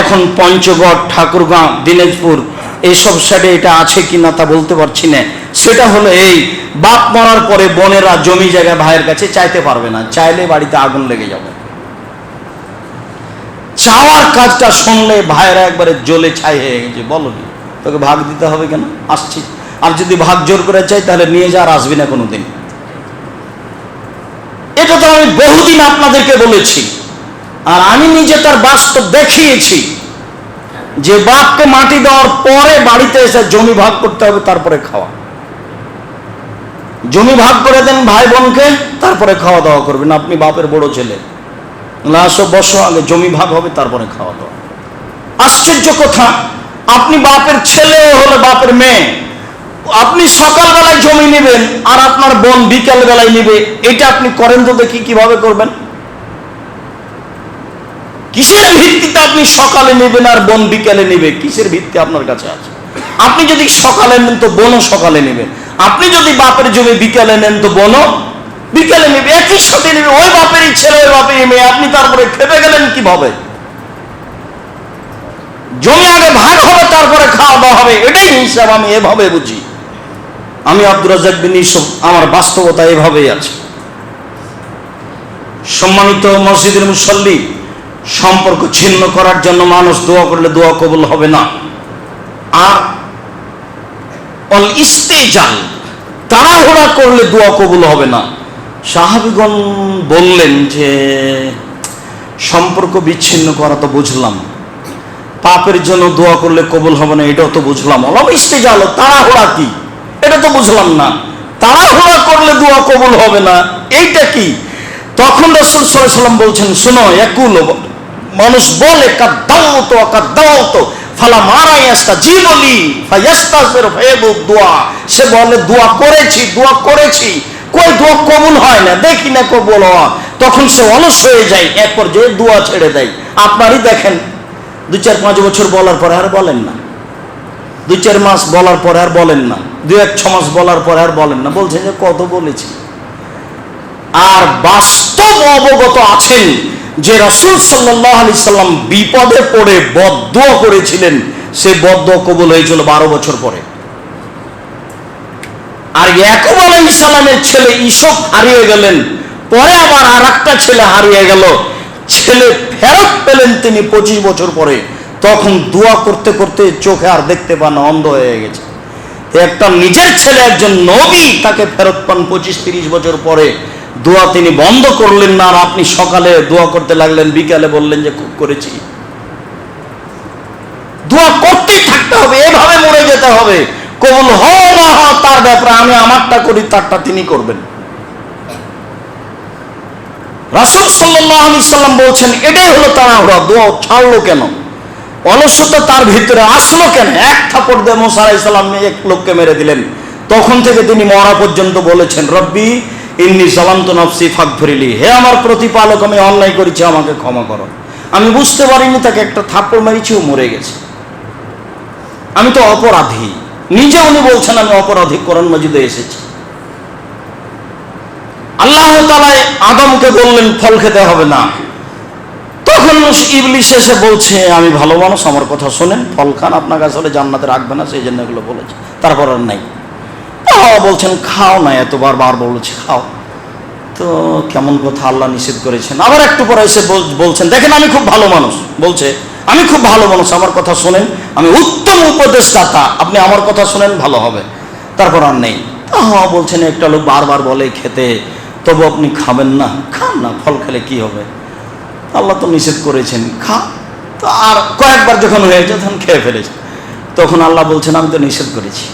এখন পঞ্চগড়, ঠাকুরগাঁও, দিনাজপুর এইসব সাইডে এটা আছে কি না তা বলতে পারছি না। সেটা হলো এই, বাপ মরার পরে বোনেরা জমি জায়গা ভাইয়ের কাছে চাইতে পারবে না, চাইলে বাড়িতে আগুন লেগে যাবে। চাওয়ার কাজটা শুনলে ভাইয়েরা একবারে জ্বলে ছাই হয়ে গেছে, বলো তোকে ভাগ দিতে হবে কেন? আসছি। আর যদি ভাগ জোর করে চাই, তাহলে নিয়ে যা আর আসবি না কোনোদিন। এটা তো আমি বহুদিন আপনাদেরকে বলেছি। আর আমি নিজে তার বাস্তব দেখিয়েছি। যে বাপকে মাটি দেওয়ার পরে বাড়িতে এসে জমি ভাগ করতে হবে, তারপরে খাওয়া। জমি ভাগ করে দেন ভাই বোনকে, তারপরে খাওয়া দাওয়া করবেন। আপনি বাপের বড় ছেলে। আসো, বসো, আগে জমি ভাগ হবে, তারপরে খাওয়া দাওয়া। আশ্চর্য কথা, আপনি বাপের ছেলে হলে বাপের মেয়ে। আপনি সকালবেলায় জমি নেবেন আর আপনার বোন বিকাল বেলায় নিবে। এটা আপনি করেন তো দেখি কীভাবে করবেন। কিসের ভিত্তিতে আপনি সকালে নেবেন আর বোন বিকালে নেবে? কিসের ভিত্তি আপনার কাছে আছে? আপনি যদি সকালে নেন তো বোনও সকালে নেবেন আপনি যদি বাপের জমি বিকালে নেন তো বোনও বিকালে নেবে। একই সাথে নেবে। ওই বাপেরই ছেলে ওই বাপেরই মেয়ে আপনি তারপরে খেপে গেলেন কীভাবে? জমি আগে ভাগ হবে, তারপরে খাওয়া দাওয়া হবে। এটাই হিসাব আমি এভাবে বুঝি। আমি আব্দুর রাজাক বিন ইউসুফ, আমার বাস্তবতা এভাবেই আছে। সম্মানিত মসজিদের মুসল্লি সম্পর্ক ছিন্ন করার জন্য মানুষ দোয়া করলে দোয়া কবুল হবে না। আর অল ইস্তেজাল তাড়াহুড়া করলে দোয়া কবুল হবে না। সাহাবিগণ বললেন যে, সম্পর্ক বিচ্ছিন্ন করা তো বুঝলাম। পাপের জন্য দোয়া করলে কবুল হবে না, এটাও তো বুঝলাম। অলম ইস্তেজাল তাড়াহুড়া কি? এটা তো বুঝলাম না। তাড়াহুড়া করলে দোয়া কবুল হবে না, এইটা কি? তখন রসুল সাল্লাম বলছেন, শোনো, একুল মানুষ বলে ফালা সে বলে করেছি করেছি। কই হয় না? দেখি না তখন সে হয়ে যায় এক ছেড়ে দেয়। আপনারই দেখেন দু চার পাঁচ বছর বলার পরে আর বলেন না। দুই চার মাস বলার পরে আর বলেন না। দু এক ছ মাস বলার পরে আর বলেন না। বলছেন যে, কত বলেছি? আর বাস্তব অবগত আছেন যে রসুল সাল্লাহ আলি সাল্লাম বিপদে পড়ে বদ্ধ করেছিলেন, সে বদ্ধ কবুল হয়েছিল বারো বছর পরে। আর ইয়াকুব আলাই সালামের ছেলে ইসব হারিয়ে গেলেন, পরে আবার আর একটা ছেলে হারিয়ে গেল। ছেলে ফেরত পেলেন তিনি পঁচিশ বছর পরে। তখন দোয়া করতে করতে চোখে আর দেখতে পান অন্ধ হয়ে গেছে। একটা নিজের ছেলে, একজন নবী, তাকে ফেরত পান পঁচিশ তিরিশ বছর পরে। দোয়া তিনি বন্ধ করলেন না আর আপনি সকালে দোয়া করতে লাগলেন, বিকালে বললেন যে, খুব করেছি। দোয়া করতেই থাকতে হবে, এভাবে মরে যেতে হবে। কবুল হ না হ তার ব্যাপারে আমি আমারটা করি, তারটা তিনি করবেন। রাসুল সাল্লাম বলছেন, এটাই হলো তাড়াহুড়া, দোয়া ছাড়লো কেন? অলসতা তার ভিতরে আসলো কেন? এক থাপড় দিয়ে মোসা আলাইসাল্লাম এক লোককে মেরে দিলেন। তখন থেকে তিনি মরা পর্যন্ত বলেছেন, রব্বি ইন্নি জালান্ত নফসি, ফাঁক ফাকফরিলি হে আমার প্রতিপালক, আমি অন্যায় করেছি, আমাকে ক্ষমা করো। আমি বুঝতে পারিনি, তাকে একটা থাপ্পড় মেরেছি, ও মরে গেছে। আমি তো অপরাধী। নিজে উনি বলছেন, আমি অপরাধী করণ মজিদে এসেছি। আল্লাহ তালায় আদমকে বললেন, ফল খেতে হবে না। তখন ইবলিশ এসে বলছে, আমি ভালো মানুষ, আমার কথা শোনেন, ফল খান আপনাকে আসলে জান্নাতে রাখবে না, সেই জন্য এগুলো বলেছে। তারপর আর নাই। বাবা বলছেন, খাও না, এতবার বার বলেছে, খাও। তো কেমন কথা আল্লাহ নিষেধ করেছেন। আবার একটু পরে এসে বলছেন, দেখেন, আমি খুব ভালো মানুষ। বলছে, আমি খুব ভালো মানুষ, আমার কথা শোনেন, আমি উত্তম উপদেশদাতা, আপনি আমার কথা শোনেন, ভালো হবে। তারপর আর নেই। হ্যাঁ বলছেন, একটা লোক বারবার বলে খেতে, তবু আপনি খাবেন না? খান না, ফল খেলে কি হবে? আল্লাহ তো নিষেধ করেছেন, খা। তো আর কয়েকবার যখন হয়েছে তখন খেয়ে ফেলেছে। তখন আল্লাহ বলছেন, আমি তো নিষেধ করেছি।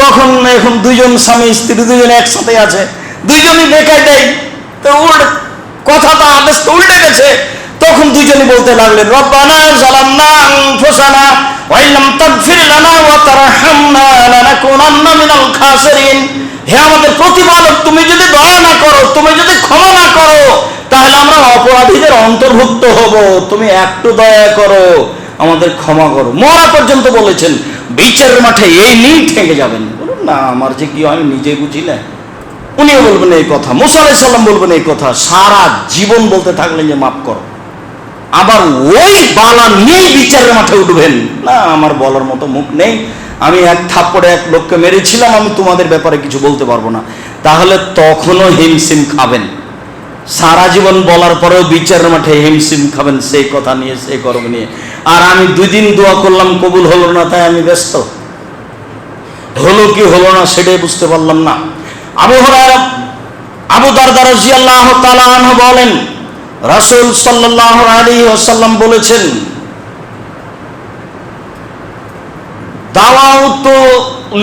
তখন এখন দুইজন স্বামী, স্ত্রী দুজন একসাথে আছে। দুইজনই বেকায় দেয় তো উল্ট কথা তো আদেশ তো উল্টে গেছে। তখন দুইজনই বলতে লাগলেন, রব্বানা জালামনা আনফুসানা ওয়া ইল্লাম তাগফির লানা ওয়া তারহামনা লানাকুনান্না মিনাল খাসিরিন। হে আমাদের প্রতিপালক, তুমি যদি দয়া না করো, তুমি যদি ক্ষমা না করো, তাহলে আমরা অপরাধীদের অন্তর্ভুক্ত হব। তুমি একটু দয়া করো, আমাদের ক্ষমা করো। মরা পর্যন্ত বলেছেন বিচারের মাঠে এই নিয়ে ঠেকে যাবেন। বলুন না আমার যে কি হয় আমি নিজে বুঝি না উনিও বলবেন এই কথা মুসা আলাইসাল্লাম বলবেন এই কথা সারা জীবন বলতে থাকলেন যে মাফ করো। আবার ওই বালা নিয়েই বিচারের মাঠে উঠবেন। না আমার বলার মতো মুখ নেই। আমি এক থাপ্পড়ে এক লোককে মেরেছিলাম আমি তোমাদের ব্যাপারে কিছু বলতে পারব না। তাহলে তখনও হিমসিম খাবেন। সারা জীবন বলার পরেও বিচারের মাঠে হিমসিম খাবেন সেই কথা নিয়ে সেই গরম নিয়ে। আর আমি দুই দিন দোয়া করলাম, কবুল হলো না, তাই আমি ব্যস্ত। হলো কি হলো না, সেটাই বুঝতে পারলাম না। আবু হরায়রা, আবু দারদা রাজিয়াল্লাহ তাআলা আনহু বলেন, রাসূল সাল্লাল্লাহু আলাইহি ওয়াসাল্লাম বলেছেন দাওয়াউতু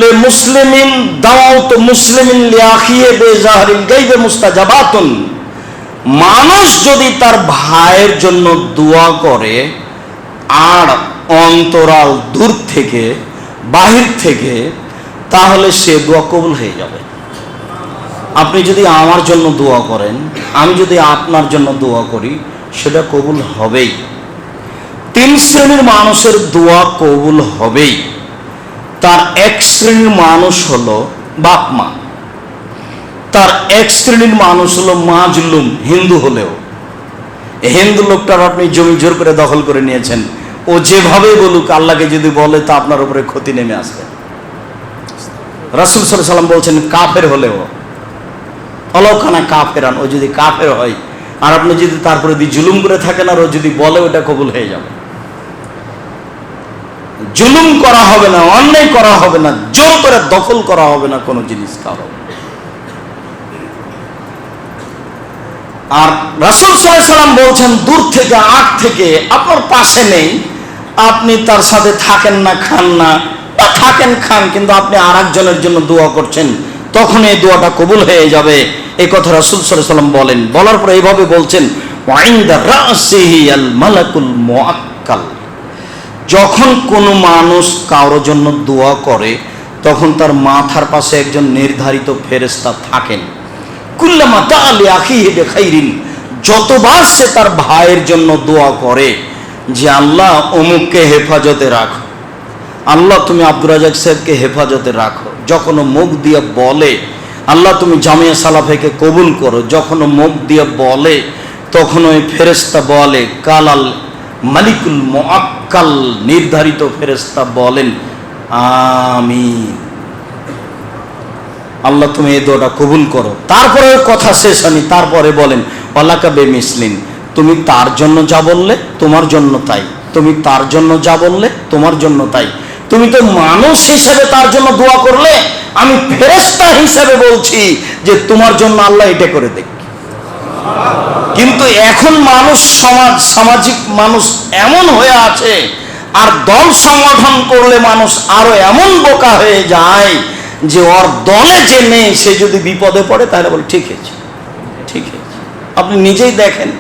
লি মুসলিমিন দাওয়াউতু মুসলিমিন লি আখিয়ে বে জাহরিল মুস্তাজাবাতুন। মানুষ যদি তার ভাইয়ের জন্য দোয়া করে আর অন্তরাল দূর থেকে, বাহির থেকে, তাহলে সে দোয়া কবুল হয়ে যাবে। আপনি যদি আমার জন্য দোয়া করেন, আমি যদি আপনার জন্য দোয়া করি, সেটা কবুল হবেই। তিন শ্রেণির মানুষের দোয়া কবুল হবেই। তার এক শ্রেণির মানুষ হলো বাপ মা। তার এক শ্রেণির মানুষ হলো মাজলুম, হিন্দু হলেও। হিন্দু লোকটার আপনি জমি জোর করে দখল করে নিয়েছেন, ও যেভাবে বলুক, আল্লাহকে যদি বলে, তা আপনার উপরে ক্ষতি নেমে আসবে। রাসুল সাল্লাম বলছেন, কাফের হলেও অলক্ষণা কাফেরান ও যদি কাফের হয়, আর আপনি যদি তারপরে যদি জুলুম করে থাকেন, আর ও যদি বলে, ওটা কবুল হয়ে যাবে। জুলুম করা হবে না, অন্যায় করা হবে না, জোর করে দখল করা হবে না কোনো জিনিস কারও। আর রাসুল সাল্লাম বলছেন, দূর থেকে, আগ থেকে আপনার পাশে নেই। আপনি তার সাথে থাকেন না, খান না। বা থাকেন, খান, কিন্তু আপনি আর একজনের জন্য দোয়া করছেন। তখন এই দোয়াটা কবুল হয়ে যাবে। এই কথা রাসুল সাল্লাম বলেন। বলার পরে এইভাবে বলছেন যখন কোনো মানুষ কারোর জন্য দোয়া করে, তখন তার মাথার পাশে একজন নির্ধারিত ফেরেস্তা থাকেন। যতবার সে তার ভাইয়ের জন্য দোয়া করে যে, আল্লাহ, অমুককে হেফাজতে রাখো। আল্লাহ, তুমি আব্দুর রাজাক সাহেবকে হেফাজতে রাখো। যখন মুখ দিয়ে বলে, আল্লাহ, তুমি জামিয়া সালাফেকে কবুল করো। যখন মুখ দিয়ে বলে, তখন ওই ফেরেস্তা বলে, কালাল মালিকুল মোয়াক্কাল নির্ধারিত ফেরেস্তা বলেন, আমিন। আল্লাহ তুমি এই দোয়াটা কবুল করো। তারপরে কথা শেষ হয়নি, তারপরে বলেন অলাকা বে মিসলিন তুমি তার জন্য যা বললে তোমার জন্য তাই। তুমি তার জন্য যা বললে তোমার জন্য তাই। তুমি তো মানুষ হিসেবে তার জন্য দোয়া করলে, আমি ফেরেস্তা হিসেবে বলছি যে তোমার জন্য আল্লাহ এটা করে দেখ। কিন্তু এখন মানুষ সমাজ, সামাজিক মানুষ এমন হয়ে আছে, আর দল সংগঠন করলে মানুষ আরও এমন বোকা হয়ে যায় যে ওর দলে যে নেই সে যদি বিপদে পড়ে, তাহলে বলে, ঠিক আছে ঠিক আছে। আপনি নিজেই দেখেন,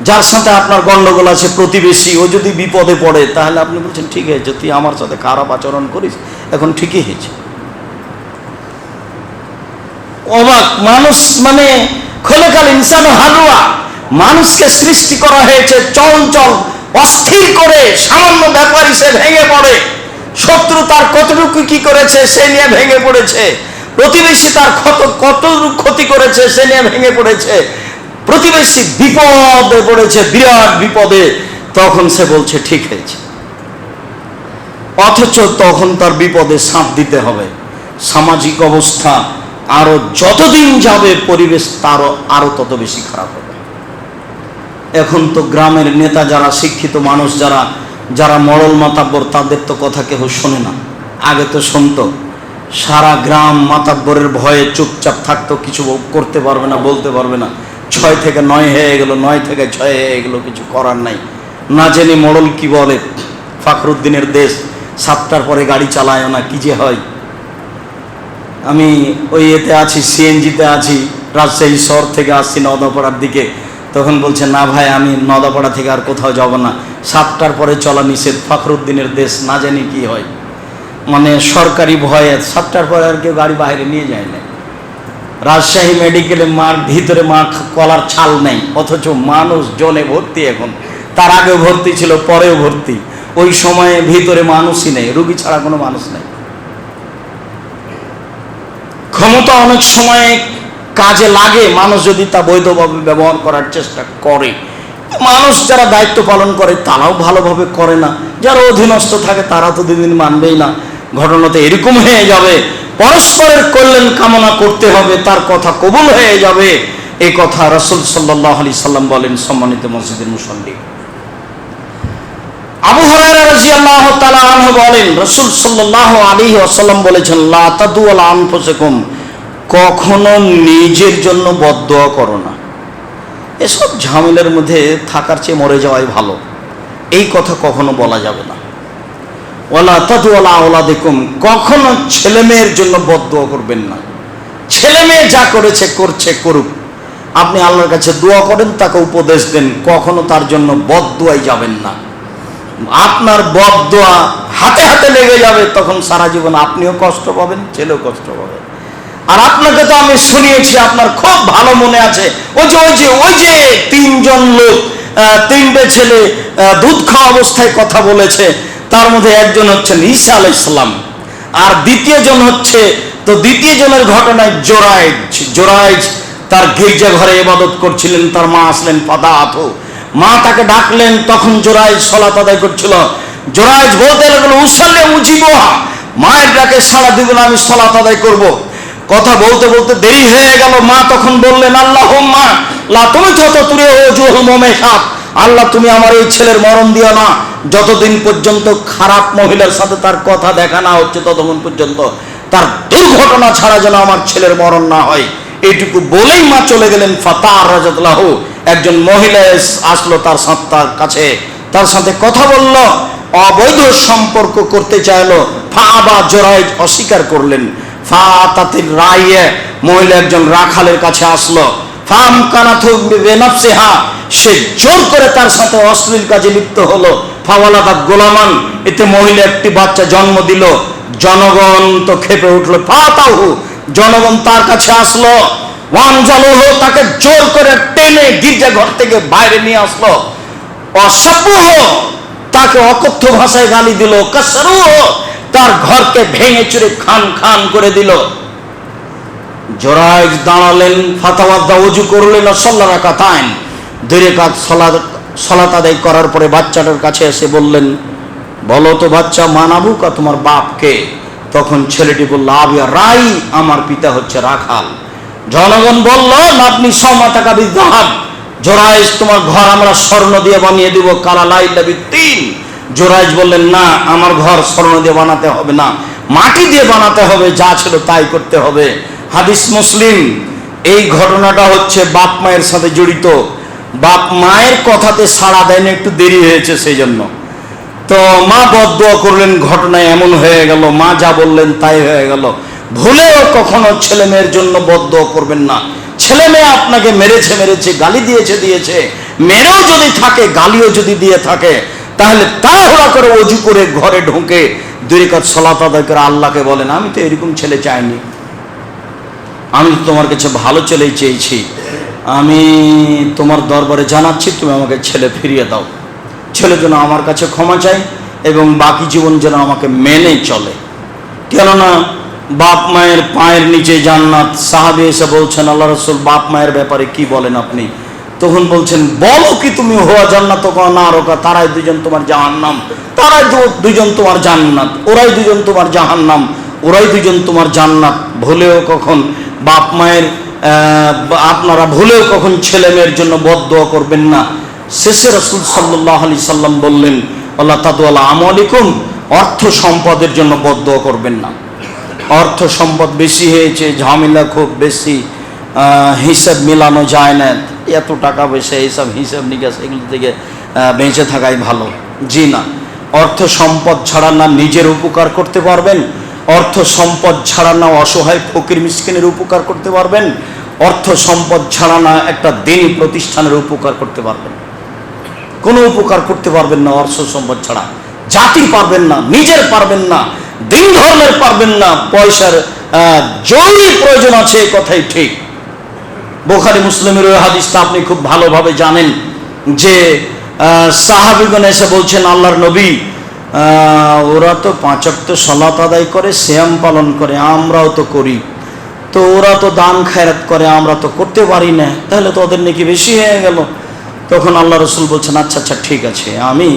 যার সাথে আপনার গন্ডগোল আছে, প্রতিবেশী, ও যদি বিপদে পড়ে, তাহলে আপনি বলছেন, ঠিক আছে, তুই আমার সাথে খারাপ আচরণ করিস, এখন ঠিকই হয়েছে। অবাক মানুষ মানে খোলেকাল ইনসান হালুয়া, মানুষকে সৃষ্টি করা হয়েছে চঞ্চল, অস্থির করে, সামান্য ব্যাপার সে ভেঙে পড়ে। শত্রু তার কতটুকু কি করেছে সে নিয়ে ভেঙে পড়েছে। প্রতিবেশী তার কত, কতটুকু ক্ষতি করেছে সে নিয়ে ভেঙে পড়েছে। প্রতিবেশী বিপদে পড়েছে, বিরাট বিপদে। তখন সে বলছে, ঠিক হয়েছে। অথচ তখন তার বিপদে সাঁত দিতে হবে। সামাজিক অবস্থা আরও যতদিন যাবে, পরিবেশ তারও, আরও তত বেশি খারাপ হবে। এখন তো গ্রামের নেতা যারা, শিক্ষিত মানুষ যারা যারা মরল মাতাব্বর, তাদের তো কথা কেউ শোনে না। আগে তো শুনতো, সারা গ্রাম মাতাব্বরের ভয়ে চুপচাপ থাকতো, কিছু করতে পারবে না, বলতে পারবে না। ছয় থেকে নয় হয়ে গেল, নয় থেকে ছয় হয়ে গেল, কিছু করার নাই। না জেনে মরল কি বলে, ফাখরুদ্দিনের দেশ, সাতটার পরে গাড়ি চালায় না, কি যে হয়। আমি ওই এতে আছি, সিএনজিতে আছি, রাজশাহী শহর থেকে আসছি নদাপাড়ার দিকে। তখন বলছে, না ভাই, আমি নদাপাড়া থেকে আর কোথাও যাব না। সাতটার পরে চলা নিষেধ। ফখরুদ্দিনের দেশ না জানি কি হয়। মানে সরকারি ভয়ে সাতটার পরে আর কেউ গাড়ি বাইরে নিয়ে যায় না রাজশাহী মেডিকেলে মার ভিতরে মা কলার ছাল নেই, অথচ মানুষ জনে ভর্তি এখন। তার আগেও ভর্তি ছিল, পরেও ভর্তি। ওই সময়ে ভিতরে মানুষই নেই, রুগী ছাড়া কোনো মানুষ নেই। ক্ষমতা অনেক সময় কাজে লাগে, মানুষ যদি তা বৈধভাবে ব্যবহার করার চেষ্টা করে। মানুষ যারা দায়িত্ব পালন করে, তারাও ভালোভাবে করে না। যারা অধীনস্থ থাকে, তারা তো দিন দিন মানবেই না। ঘটনাতে এরকম হয়ে যাবে। পরস্পরের কল্যাণ কামনা করতে হবে, তার কথা কবুল হয়ে যাবে। এই কথা রসুল সাল্লাহ আলি সাল্লাম বলেন সম্মানিত মসজিদের মুসল্লি। আবু আনহু বলেন, রাসূল সাল্লাল্লাহু আলাইহি ওয়াসাল্লাম বলেছেন, লা আলা কখনো নিজের জন্য বদদোয়া করো না। এসব ঝামেলার মধ্যে থাকার চেয়ে মরে যাওয়াই ভালো। এই কথা কখনো বলা যাবে না। ওয়ালা তাদু আলা দেখুন কখনো ছেলে মেয়ের জন্য বদদোয়া করবেন না। ছেলে মেয়ে যা করেছে, করছে, করুক। আপনি আল্লাহর কাছে দোয়া করেন, তাকে উপদেশ দেন, কখনো তার জন্য বদদোয়াই যাবেন না। আপনার বদোয়া হাতে হাতে লেগে যাবে, তখন সারা জীবন আপনিও কষ্ট পাবেন, ছেলেও কষ্ট পাবে। আর আপনাকে তো আমি শুনিয়েছি, আপনার খুব ভালো মনে আছে। ওই যে ওই যে ওই যে তিনজন লোক তিনটে ছেলে দুধ খাওয়া অবস্থায় কথা বলেছে, তার মধ্যে একজন হচ্ছেন ঈসা আল ইসলাম আর দ্বিতীয় জন হচ্ছে, তো দ্বিতীয় জনের ঘটনায় জোরাইজ জোরাইজ তার গির্জা ঘরে ইবাদত করছিলেন, তার মা আসলেন পাদা মা তাকে ডাকলেন, তখন জোরাইজ সলাত আদায় করছিল। জোরাইজ বলতে লাগল উসালে উজিব মায়ের ডাকে সারা না আমি সলাত আদায় করব। কথা বলতে বলতে দেরি হয়ে গেল। মা তখন বললেন আল্লাহ মা তুমি যত জুহুল মোমে সাপ আল্লাহ, তুমি আমার এই ছেলের মরণ দিও না। যতদিন পর্যন্ত খারাপ মহিলার সাথে তার কথা দেখা না হচ্ছে, ততক্ষণ পর্যন্ত তার দুর্ঘটনা ছাড়া যেন আমার ছেলের মরণ না হয়। এইটুকু বলেই মা চলে গেলেন। ফাতার রাজাতলাহ একজন মহিলা আসলো তার সাথে তার কাছে। তার সাথে কথা বলল, অবৈধ সম্পর্ক করতে চাইলো। ফা বা জোরাই অস্বীকার করলেন। ফা তাতির রাইয়ে মহিলা একজন রাখালের কাছে আসলো। ফাম কানাথু সে জোর করে তার সাথে অশ্লীল কাজে লিপ্ত হলো। ফাওয়ালাদা গোলামান, এতে মহিলা একটি বাচ্চা জন্ম দিল। জনগণ তো খেপে উঠল, ফাতাহু, জনগণ তার কাছে আসলো। তাকে জোর করে টেনে গির্জা ঘর থেকে বাইরে নিয়ে আসলো। অসভ্য তাকে অকথ্য ভাষায় গালি দিল কাসরু তার ঘরকে ভেঙে চুরে খান খান করে দিল। জোরাইজ দাঁড়ালেন ফাতাওয়াদ্দা উজু করলেন সল্লা রাখা তাইন দুই কাজ সলাত আদায় করার পরে বাচ্চাটার কাছে এসে বললেন, বলো তো বাচ্চা মানাবু কা তোমার বাপকে? তখন ছেলেটি বলল আবিয়া রাই, আমার পিতা হচ্ছে রাখাল। জনগণ বলল আপনি সমা টাকা বিদ্যাহাব জোরাইজ তোমার ঘর আমরা স্বর্ণ দিয়ে বানিয়ে দিব, কালা লাইল্লাবি তিন। জোরাইজ বললেন, না, আমার ঘর স্বর্ণ দিয়ে বানাতে হবে না। মাটি দিয়ে বানাতে হবে, যা ছিল তাই করতে হবে। হাদিস মুসলিম, এই ঘটনাটা হচ্ছে বাপ মায়ের সাথে জড়িত। বাপ মায়ের কথাতে সাড়া দেয় না একটু দেরি হয়েছে সেই জন্য তো মা বদুয়া করলেন, ঘটনা এমন হয়ে গেল, মা যা বললেন তাই হয়ে গেল। ভুলেও কখনো ছেলে মেয়ের জন্য বদুয়া করবেন না। ছেলে মেয়ে আপনাকে মেরেছে মেরেছে, গালি দিয়েছে দিয়েছে। মেরেও যদি থাকে, গালিও যদি দিয়ে থাকে তাহলে তাড়াহুড়া করে অজু করে ঘরে ঢুকে দুই কাজ সলাত আদায় করে আল্লাহকে বলেন, আমি তো এরকম ছেলে চাইনি। আমি তোমার কাছে ভালো ছেলেই চেয়েছি। আমি তোমার দরবারে জানাচ্ছি, তুমি আমাকে ছেলে ফিরিয়ে দাও। ছেলে যেন আমার কাছে ক্ষমা চাই এবং বাকি জীবন যেন আমাকে মেনে চলে। কেননা বাপ মায়ের পায়ের নিচে জান্নাত। সাহাবি এসে বলছেন, আল্লাহ রসুল, বাপ মায়ের ব্যাপারে কি বলেন আপনি? তখন বলছেন, বলো কি তুমি হওয়া জান্নাত না রোকা তারাই দুজন তোমার জাহান্নাম। তারাই দুজন তোমার জান্নাত, ওরাই দুজন তোমার জাহান্নাম, ওরাই দুজন তোমার জান্নাত। ভুলেও কখন বাপ মায়ের আপনারা ভুলেও কখন ছেলে মেয়ের জন্য বদদোয়া করবেন না? শেষে রসুল সাল্লাহ আলি সাল্লাম বললেন আল্লাহ তাদু আল্লাহ আমলিকুম, অর্থ সম্পদের জন্য বদদোয়া করবেন না। অর্থ সম্পদ বেশি হয়েছে, ঝামেলা খুব বেশি হিসাব মিলানো যায় না। এত টাকা পয়সা, এইসব হিসাব নিকাশ এগুলো থেকে বেঁচে থাকাই ভালো। জি না। অর্থ সম্পদ ছাড়া না নিজের উপকার করতে পারবেন? অর্থ সম্পদ ছাড়া না অসহায় ফকির মিসকিনের উপকার করতে পারবেন? অর্থ সম্পদ ছাড়া না একটা দিনই প্রতিষ্ঠানের উপকার করতে পারবেন? কোনো উপকার করতে পারবেন না অর্থ সম্পদ ছাড়া। জাতির পারবেন না, নিজের পারবেন না, দিন ধর্মের পারবেন না, পয়সার জরুরি প্রয়োজন আছে কথাই ঠিক। বোখারি মুসলিমের ওই হাদিসটা আপনি খুব ভালোভাবে জানেন যে সাহাবিগণ এসে বলছেন, আল্লাহর নবী ওরা তো পাঁচক্ত সলাত আদায় করে শ্যাম পালন করে, আমরাও তো করি। তো ওরা তো দান খায়রাত করে, আমরা তো করতে পারি না, তাহলে তো ওদের নাকি বেশি হয়ে গেল। তখন আল্লাহ রসুল বলছেন আচ্ছা আচ্ছা ঠিক আছে, আমি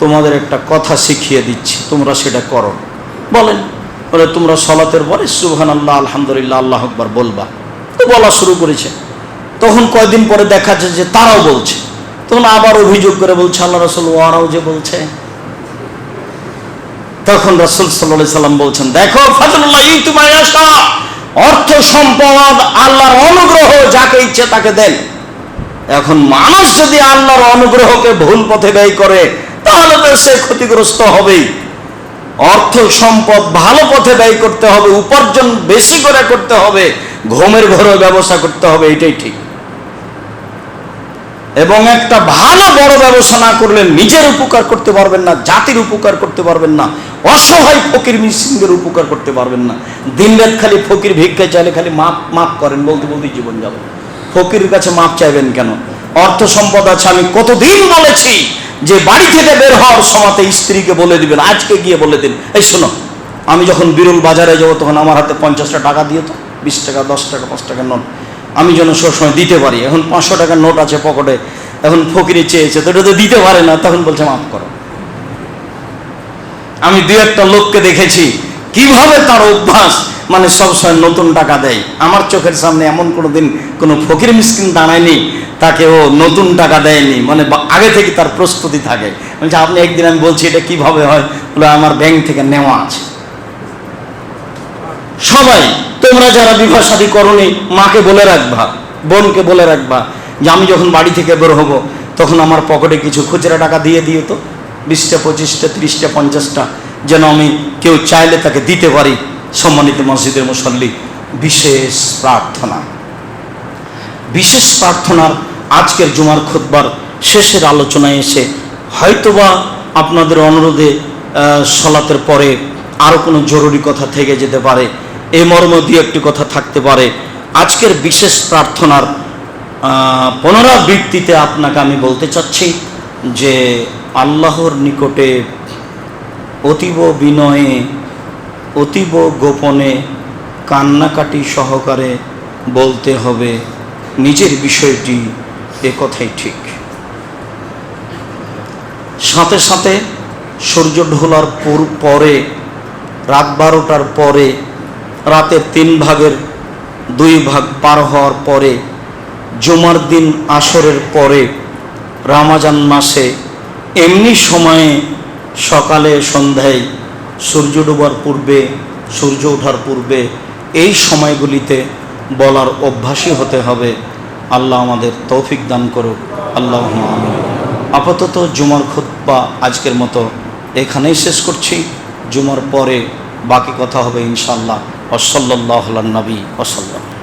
তোমাদের একটা কথা শিখিয়ে দিচ্ছি, তোমরা সেটা করো। বলেন বলে তোমরা সলাতের পরে সুবহান আল্লাহ আলহামদুলিল্লাহ, আল্লাহ আকবার বলবা। তো বলা শুরু করেছে। তখন কয়দিন পরে দেখা যাচ্ছে যে তারাও বলছে। তখন আবার অভিযোগ করে বলছে, আল্লাহ রসুল ওরাও যে বলছে। তখন রসুল সাল্লাম বলছেন, দেখো, ফাজলুল্লাহ তোমায় আসা অর্থ, সম্পদ, আল্লাহর অনুগ্রহ যাকে ইচ্ছে তাকে দেন। এখন মানুষ যদি আল্লাহর অনুগ্রহকে ভুল পথে ব্যয় করে, তাহলে তো সে ক্ষতিগ্রস্ত হবেই। অর্থ, সম্পদ ভালো পথে ব্যয় করতে হবে, উপার্জন বেশি করে করতে হবে, ঘুমের ঘরে ব্যবসা করতে হবে, এটাই ঠিক। এবং একটা ভালো বড় ব্যবসা না করলে নিজের উপকার করতে পারবেন না, জাতির উপকার করতে পারবেন না, অসহায় ফকির মিসিংদের উপকার করতে পারবেন না। দিন রাত খালি ফকির ভিক্ষা চাইলে খালি মাপ মাপ করেন, বলতে বলতে জীবন যাবে ফকিরের কাছে মাপ চাইবেন কেন? অর্থ সম্পদ আছে, আমি কতদিন বলেছি যে বাড়ি থেকে বের হওয়ার সময়তে স্ত্রীকে বলে দিবেন, আজকে গিয়ে বলে দিন। এই শোনো, আমি যখন বিরল বাজারে যাব তখন আমার হাতে পঞ্চাশটা টাকা দিয়ে তো, বিশ টাকা, দশ টাকা, পাঁচ টাকা নোট। আমি যেন সবসময় দিতে পারি। এখন পাঁচশো টাকার নোট আছে পকেটে। এখন ফকিরে চেয়েছে, তো এটা তো দিতে পারে না, তখন বলছে, মাফ করো। আমি দু একটা লোককে দেখেছি, কীভাবে তার অভ্যাস মানে সবসময় নতুন টাকা দেয়। আমার চোখের সামনে এমন কোনো দিন কোনো ফকির মিসকিন দাঁড়ায়নি, তাকে ও নতুন টাকা দেয়নি মানে আগে থেকে তার প্রস্তুতি থাকে। বলছে, আপনি একদিন আমি বলছি, এটা কীভাবে হয়? বলে, আমার ব্যাংক থেকে নেওয়া আছে। সবাই, তোমরা যারা বিবাহ শাদী মাকে বলে রাখবা, বোনকে বলে রাখবা যে আমি যখন বাড়ি থেকে বের হব, তখন আমার পকেটে কিছু খুচরা টাকা দিয়ে দিও তো, বিশটা, পঁচিশটা, ত্রিশটা, পঞ্চাশটা, যেন আমি কেউ চাইলে তাকে দিতে পারি সম্মানিত মসজিদের মুসল্লি। বিশেষ প্রার্থনা। বিশেষ প্রার্থনার আজকের জুমার খুতবার শেষের আলোচনায় এসে হয়তোবা আপনাদের অনুরোধে সলাতের পরে আরও কোনো জরুরি কথা থেকে যেতে পারে। এ মর্ম দিয়ে একটি কথা থাকতে পারে। আজকের বিশেষ প্রার্থনার পুনরাবৃত্তিতে আপনাকে আমি বলতে চাচ্ছি যে আল্লাহর নিকটে অতীব বিনয়ে, অতীব গোপনে কান্নাকাটি সহকারে বলতে হবে। নিজের বিষয়টি এ কথাই ঠিক। সাথে সাথে সূর্য ঢোলার পর- রাত বারোটার পরে রাতের তিন ভাগের দুই ভাগ পার হওয়ার পরে, জুমার দিন আসরের পরে, রামাজান মাসে এমনি সময়ে সকালে সন্ধ্যায় সূর্য ডোবার পূর্বে, সূর্য ওঠার পূর্বে এই সময়গুলিতে বলার অভ্যাসী হতে হবে। আল্লাহ আমাদের তৌফিক দান করুক। আল্লাহ আপাতত জুমার খুতবা আজকের মতো এখানেই শেষ করছি। জুমার পরে বাকি কথা হবে ইনশাল্লাহ ওসল্লাহ নবী ওসল্লাম